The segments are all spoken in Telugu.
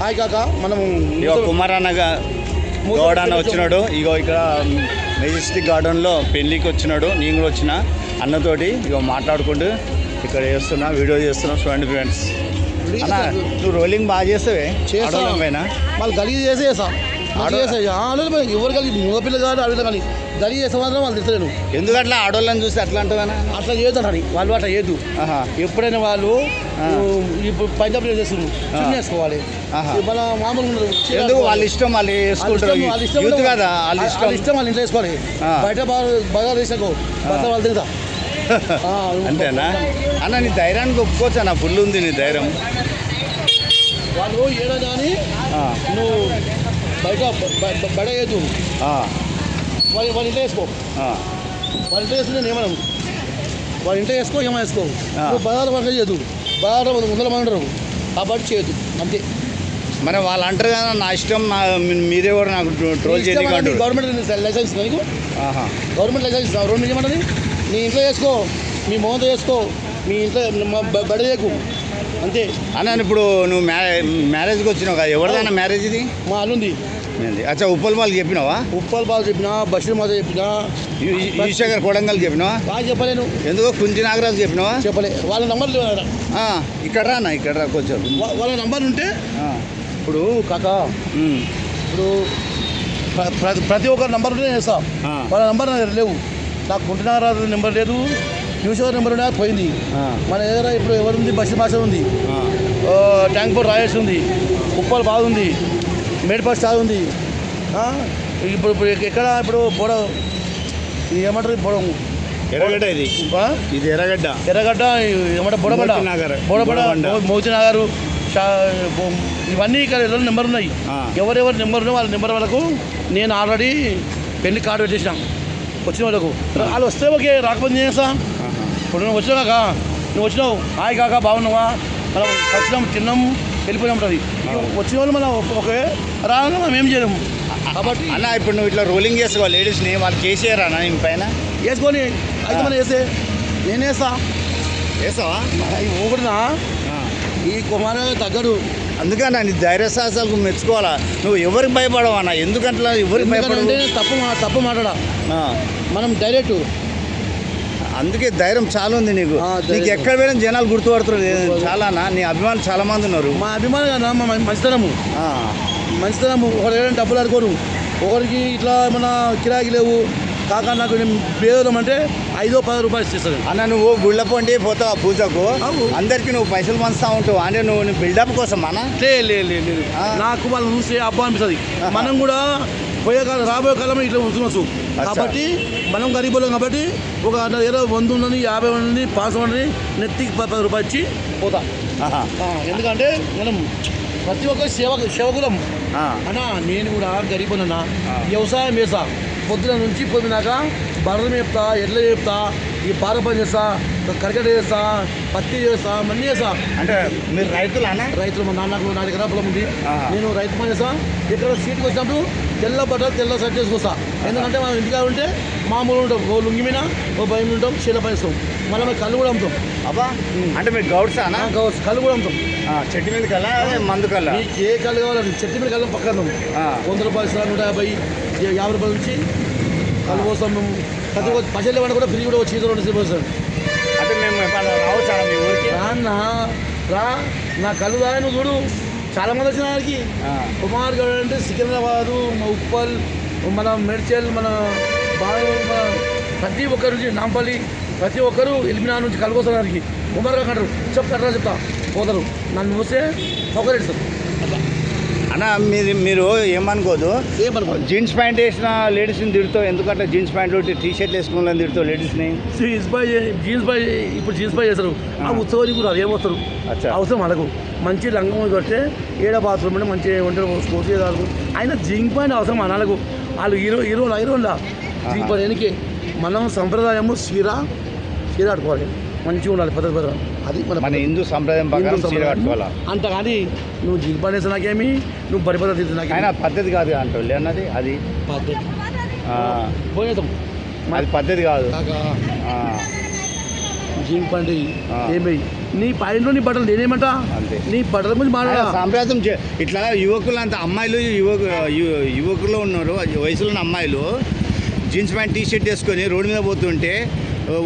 హాయ్ కాక మనం ఇగో కుమార్ అన్న గా- గౌడ్ అన్న వచ్చినాడు. ఇగో ఇక్కడ మెజెస్టిక్ గార్డెన్లో పెళ్ళికి వచ్చినాడు. నేను కూడా వచ్చిన అన్నతోటి ఇగో మాట్లాడుకుంటూ ఇక్కడ చేస్తున్నా వీడియో చేస్తున్నా చూడండి ఫ్రెండ్స్. అన్న నువ్వు రోలింగ్ బాగా చేస్తావే? చేస్తా. ఆడోళ్ళం పైన? వాళ్ళు గలీజ్ చేసే చేస్తా. ఆడో- చేసే ఆడోళ్ళు పోయి ఎవరు కలిగి మగపిల్ల కాదు ఆడపిల్ల కానీ గలీజ్ చేసే మాత్రం వాళ్ళు తిడతలేను ఎందుకట్లా? ఆడోళ్ళని చూస్తే అట్లా అంటావనా అట్లా చేయొద్దండి వాళ్ళు అట్లా చేయొద్దు. ఆహా. ఎప్పుడైనా వాళ్ళు. ఇప్పుడు పంజాబ్ చేస్తున్నారు. ఆహా. మన మామూలు ఎందుకు? వాళ్ళ. ఇష్టం వాళ్ళు వేసుకుంటారు. యూత్. కదా వాళ్ళ ఇష్టం. ఇష్టం వాళ్ళు ఇంట్లో వేసుకోవాలి. బయట బాగా బయట వాళ్ళు ఆ, అంతేనా? అన్న నీ ధైర్యానికి ఒప్పుకోవచ్చా నా ఫుల్ ఉంది నీ ధైర్యం. వాళ్ళు ఏడా కానీ నువ్వు బయట బడ ఆ, వాళ్ళ వాళ్ళ ఇంట్లో వేసుకో. వాళ్ళ ఇంట్లో వేసుకుని నేను ఏమన్నాను వాళ్ళ ఇంట్లో వేసుకో ఏమో వేసుకో. బజార్ పక్కన చేయొద్దు. బజార్ వందల మంది ఉండరు కాబట్టి చేయొద్దు. అంతే. మరి వాళ్ళు అంటారు కదా నా ఇష్టం నా మీరే కూడా నాకు ట్రోల్ చేయకండి గవర్నమెంట్ లైసెన్స్ నీకు? గవర్నమెంట్ లైసెన్స్ రోడ్ మీద ఏమంటది? నీ ఇంట్లో వేసుకో. మీ మోహంతో వేసుకో. మీ ఇంట్లో బడ చేయకు అంతే. అన్న ఇప్పుడు నువ్వు మ్యా మ్యారేజ్కి వచ్చినావు కదా ఎవరిదైనా మ్యారేజ్ ఇది మా అల్లుంది? అచ్చా ఉప్పల్ వాళ్ళు చెప్పినావా? ఉప్పల్ బాగా చెప్పినా బషీర్ మాత చెప్పినా. ఈశ్వర్ కొడంగల్ చెప్పినావా? బాగా చెప్పలేను. ఎందుకో కుంచి నాగరాజు చెప్పినావా? చెప్పలే. వాళ్ళ నంబర్ ఇక్కడ రా అన్న ఇక్కడ రా కొంచెం. వాళ్ళ నంబర్ ఉంటే ఇప్పుడు కాక ఇప్పుడు ప్ర- ప్రతి ఒక్కరి నంబర్ ఉంటే. వాళ్ళ నంబర్ లేవు. నాకు కుంటునాగరాజు నెంబర్ లేదు. న్యూస్ నెంబర్ ఉండే పోయింది. మన దగ్గర ఇప్పుడు ఎవరుంది? బస్సు భాష ఉంది. ట్యాంక్ బోర్డ్ రాయేసి ఉంది. ఉప్పల్ బాగుంది మేడిపట్ స్టార్ ఉంది. ఇప్పుడు ఇప్పుడు ఎక్కడ ఇప్పుడు ఇది ఏమంటారు బోడ ఎర్రగడ్డ ఇది? ఇది ఎర్రగడ్డ. ఎర్రగడ్డ ఏమంటారు. బోడబడ. బోడబండ. మోతి నగరు ఇవన్నీ ఇక్కడ ఎవరి నెంబర్ ఉన్నాయి. ఎవరెవరి నెంబర్ ఉన్నాయో వాళ్ళ నెంబర్ వాళ్ళకు నేను ఆల్రెడీ పెళ్ళి కార్డు పెట్టేసిన. వచ్చిన వాళ్ళకు. వాళ్ళు వస్తే ఓకే రాకపోతే నేను చేస్తా? ఆహా. ఇప్పుడు నువ్వు వచ్చినావు కాక నువ్వు వచ్చినావు హాయ్ కాక బాగున్నావా? మనం వచ్చినాం తిన్నాం వెళ్ళిపోయినా ఉంటుంది వచ్చిన వాళ్ళు మనం ఓకే రాగా మనం ఏం చేయలేము. కాబట్టి అన్న ఇప్పుడు నువ్వు ఇట్లా రోలింగ్ చేసుకోవాలి. లేడీస్ని వాళ్ళు కేసీఆర్ అన్న నేను పైన? వేసుకొని అయితే మనం వేస్తే నేను వేస్తా. వేసావా ఒకటినా. ఈ కుమార తగ్గడు. అందుకన్నా నీ ధైర్య సాహసాలకు మెచ్చుకోవాలా. నువ్వు ఎవరికి భయపడవు అన్న. ఎందుకంటే ఎవరికి భయపడవు? ఎందుకంటే తప్పు తప్పు మాట్లాడా. మనం డైరెక్ట్ అందుకే ధైర్యం చాలా ఉంది నీకు. నీకు ఎక్కడ పోయినా జనాలు గుర్తుపడుతున్నారు చాలా నా నీ అభిమానులు చాలా మంది ఉన్నారు. మా అభిమానం కదా మా మంచితనము. మంచితనము. ఒకరు ఏదైనా డబ్బులు అనుకోరు ఒకరికి ఇట్లా ఏమన్నా కిరాకి లేవు. కాక నాకు నేను పేదలం అంటే ఐదో పది రూపాయలు ఇస్తాను అన్న నువ్వు గుళ్ళ పొండి పోతావు ఆ పూజకు. అందరికి నువ్వు పైసలు పంచుతా ఉంటావు. అంటే నువ్వు బిల్డప్ కోసం అన్న? లే లే లే లేదు. నాకు వాళ్ళని చూస్తే అబ్బా అనిపిస్తుంది. మనం కూడా పోయే కాలం రాబోయే కాలంలో ఇట్లా ఉంచవచ్చు అచ్చా. కాబట్టి మనం గరీబులం కాబట్టి ఒక ఏదో వంద ఉన్నది యాభై ఉన్నది పాస్ ఉన్నది నెత్తికి పది పది రూపాయలు ఇచ్చి పోతా. ఎందుకంటే మనం ప్రతి ఒక్క సేవ సేవకులం. అన్నా నేను కూడా గరీబునన్నా. వ్యవసాయం చేస్తా. పొద్దున నుంచి పొద్దునాక బర్రెలు మేపుతా ఎడ్ల చెప్తా ఈ పార పని చేస్తా కరికట చేస్తా పత్తి చేస్తా మన్నీ చేస్తా. అంటే మీరు రైతులు అన్న రైతులు మా నాన్నకు నాలుగు ఎకరాల పొలం ఉంది. నేను రైతు పని చేస్తా. ఇక్కడ సీట్కి వచ్చినప్పుడు తెల్ల బట్ట తెల్ల షర్ట్ చేసుకొస్తా ఎందుకంటే మనం ఇంటికాడ ఉంటే మామూలు ఉంటాం. ఓ లుంగి మీద ఓ భయం ఉంటాం చీల పని ఇస్తాం మళ్ళీ మేము కళ్ళు కూడా అమ్ముతాం. అబ్బా అంటే మీరు గౌడ్స్ కావచ్చు, కళ్ళు కూడా అమ్ముతాం. చెట్టు మీద కల్లా అదే మందు కల్లా మీకు ఏ కళ్ళు కావాలండి చెట్టు మీద కళ్ళు పక్కన. వంద రూపాయలు నూట యాభై యాభై రూపాయల నుంచి కళ్ళు పోస్తాం మేము. ప్రతి ఒక్క పచ్చళ్ళ వాడు కూడా ఫ్రీ కూడా వచ్చి రెండు పోస్తాం అంటే మేము రావచ్చు అన్న మీ ఊరికి? రా నా కళ్ళు రా నువ్వు చూడు. చాలా మంది వచ్చిన వారికి. కుమార్ గౌడ్ అంటే సికింద్రాబాదు ఉప్పల్ మన మెడ్చల్ మన బాగా మన ప్రతి ఒక్కరు నుంచి నాంపల్లి ప్రతి ఒక్కరు ఎలిమినా నుంచి కలుగొస్తారు కుమార్ గౌడ్ అంటారు. చెప్తారా చెప్తా. పోతారు. నన్ను చూస్తే అట్లా అన్న మీరు మీరు ఏమనుకోదు. ఏమనుకోదు? జీన్స్ ప్యాంట్ వేసిన లేడీస్ని తిడుతావు. ఎందుకంటే జీన్స్ ప్యాంట్ టీ షర్ట్ వేసుకున్న తిడుతావు లేడీస్ని జీన్స్ పై జీన్స్ పై ఇప్పుడు జీన్స్ పై చేస్తారు. ఆ. ఉత్సవానికి కూడా ఏమొస్తారు. అవసరం మనకు మంచి లంగం కొడితే ఏడ బాత్రూమ్ అంటే మంచి ఒంటరి స్పోర్ట్స్ చేయాలి ఆయన జీన్ పాయింట్ అవసరం మనకు వాళ్ళు హీరో హీరోలా హీరోలా. జీన్ పాయింట్ మనం సంప్రదాయము చీర చీర కట్టుకోవాలి మంచిగా ఉండాలి పద్ధతి పద్ధతి. అది మన హిందూ సంప్రదాయం ప్రకారం హిందూ చీర. కట్టుకోవాలా? అంత కానీ నువ్వు వేస్తే నాకేమి నువ్వు బడి పద్ధతి వేస్తే అయినా నాకేమి పద్ధతి కాదు అంటారు అన్నది అది? పద్ధతి. ఆ, పోయేద్దాం. అది పద్ధతి కాదు. జీన్ ఆ. ఏమి? నీ పైన నీ బట్టలు నేనేమంటా? అంతే. నీ బట్టల గురించి మాట్లాడా. సాంప్రదాయం చే- ఇట్లా యువకులు అంత అమ్మాయిలు యువకు యువకులు ఉన్నారు వయసులో ఉన్న అమ్మాయిలు జీన్స్ ప్యాంట్ టీ షర్ట్ వేసుకొని రోడ్డు మీద పోతుంటే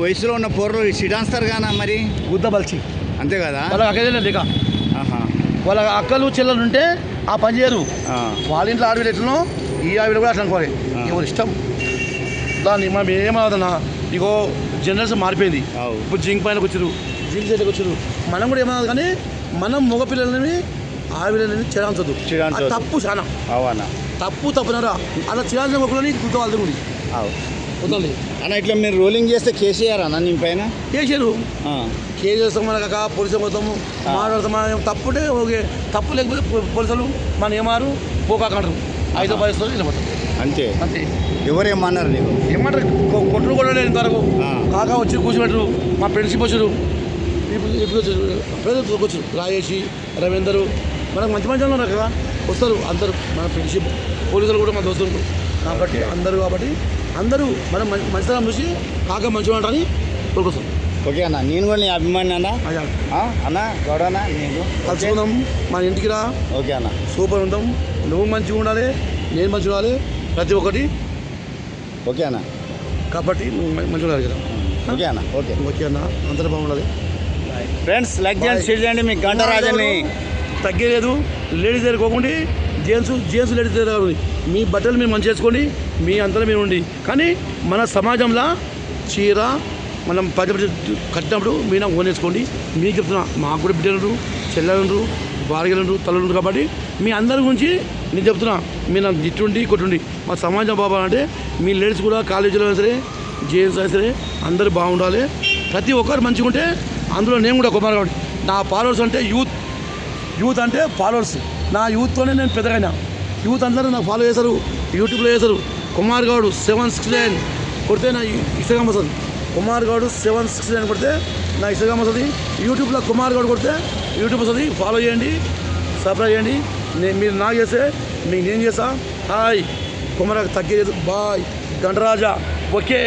వయసులో ఉన్న పోర్లు సిడాన్స్తారు కానా మరి? గుద్ద బలిచి. అంతే కదా? వాళ్ళ అక్కడే లేక ఆహా. వాళ్ళ అక్కలు చెల్లెలు ఉంటే ఆ పని చేయరు. వాళ్ళ ఇంట్లో ఆడవిడ ఎట్లనో ఈ ఆవిడ కూడా అట్లా అనుకోవాలి. ఎవరి ఇష్టం. దాన్ని మనం ఏమవుతున్నా ఇగో జనరేషన్ మారిపోయింది. ఇప్పుడు జింక్ పైనకి వచ్చారు జింక్ సైడ్కి వచ్చారు మనం కూడా ఏమన్నది కానీ మనం మగపిల్లలని ఆవిడని. అది తప్పు చాలా. అవునా? తప్పు తప్పునరా. అలా చేయాల్సిన మొక్కలని గుర్తు వాళ్ళది అన్న ఇట్లా మీరు రోలింగ్ చేస్తే కేసీఆర్ అన్న నీ పైన? చేశారు ఆ. కేసు చేస్తాం మన కాక పోలీసు పోతాము. మాట్లాడతాం మనం తప్పుంటే ఓకే తప్పు లేకపోతే పోలీసులు మన ఏమారు పోకాకంటారు. ఐదో పదిస్తారు వెళ్ళిపోతాం అంతే. అంతే. ఎవరేమన్నారు నీకు? ఏమంటారు? కొ- కొట్టుడు కూడా లేదు ఇంతవరకు. ఆ. కాకా వచ్చి కూర్చోబెట్టరు. మా ఫ్రెండ్షిప్ వచ్చారు. ఇప్పుడు ఇప్పుడు వచ్చారు. ప్రజలు వచ్చారు. రాజేషి రవీందరు. మనకు మంచి మంచి వాళ్ళు ఉన్నారు కదా. వస్తారు. అందరూ మన ఫ్రెండ్షిప్ పోలీసులు కూడా మన దోస్తులు. కాబట్టి అందరూ కాబట్టి అందరూ మనం మంచి మంచితనం చూసి కాక మంచిగా ఉంటారని కోరుకొస్తాం ఓకే అన్న నేను కూడా నీ అభిమాని అన్న? అన్న గౌడన్న నీకు కలుసుకుందాం మన ఇంటికి రా. ఓకే అన్న. సూపర్ ఉంటాం. నువ్వు మంచిగా ఉండాలి నేను మంచిగా ఉండాలి ప్రతి ఒక్కటి. ఓకే అన్న. కాబట్టి నువ్వు మంచిగా ఉండాలి కదా. ఓకే అన్న ఓకే. ఓకే అన్న అందరూ బాగుండాలి. ఫ్రెండ్స్ లైక్ చేయండి షేర్ చేయండి మీ గంటరాజని తగ్గలేదు లేడీస్ దగ్గర పోకండి జెంట్స్ జెంట్స్ లేడీస్ మీ బట్టలు మీరు మంచి చేసుకోండి మీ అంతలో మీరు ఉండి కానీ మన సమాజంలో చీర మనం పది పది కట్టినప్పుడు మీరు నాకు ఓనేసుకోండి మీకు చెప్తున్నా మాకు కూడా బిడ్డలు చెల్లెలు భార్యలు తల్లులు కాబట్టి మీ అందరి గురించి నేను చెప్తున్నా మీరు నాకు జిట్టుండి కొట్టుండి. మా సమాజం బాబా అంటే మీ లేడీస్ కూడా కాలేజీలో అయినా సరే జేఎన్స్ అయినా సరే అందరూ బాగుండాలి. ప్రతి ఒక్కరు మంచిగా ఉంటే అందులో నేను కూడా కుమార్ కాబట్టి. నా ఫాలోవర్స్ అంటే యూత్. యూత్ అంటే ఫాలోవర్స్. నా యూత్తోనే నేను పెద్దగైనా యూత్ అందరూ నాకు ఫాలో చేశారు. యూట్యూబ్లో చేశారు. Kumar Goud seven six nine కొడితే నా ఇన్స్టాగ్రామ్ వస్తుంది. Kumar Goud seven six nine కొడితే నా ఇన్స్టాగ్రామ్ వస్తుంది. యూట్యూబ్లో కుమార్ గౌడ్ కొడితే యూట్యూబ్ వస్తుంది. ఫాలో చేయండి. సబ్స్క్రైబ్ చేయండి. నేను మీరు నాకు చేస్తే మీకు నేను చేస్తా. హాయ్ కుమార్ తగ్గేది. Bye గంటరాజా okay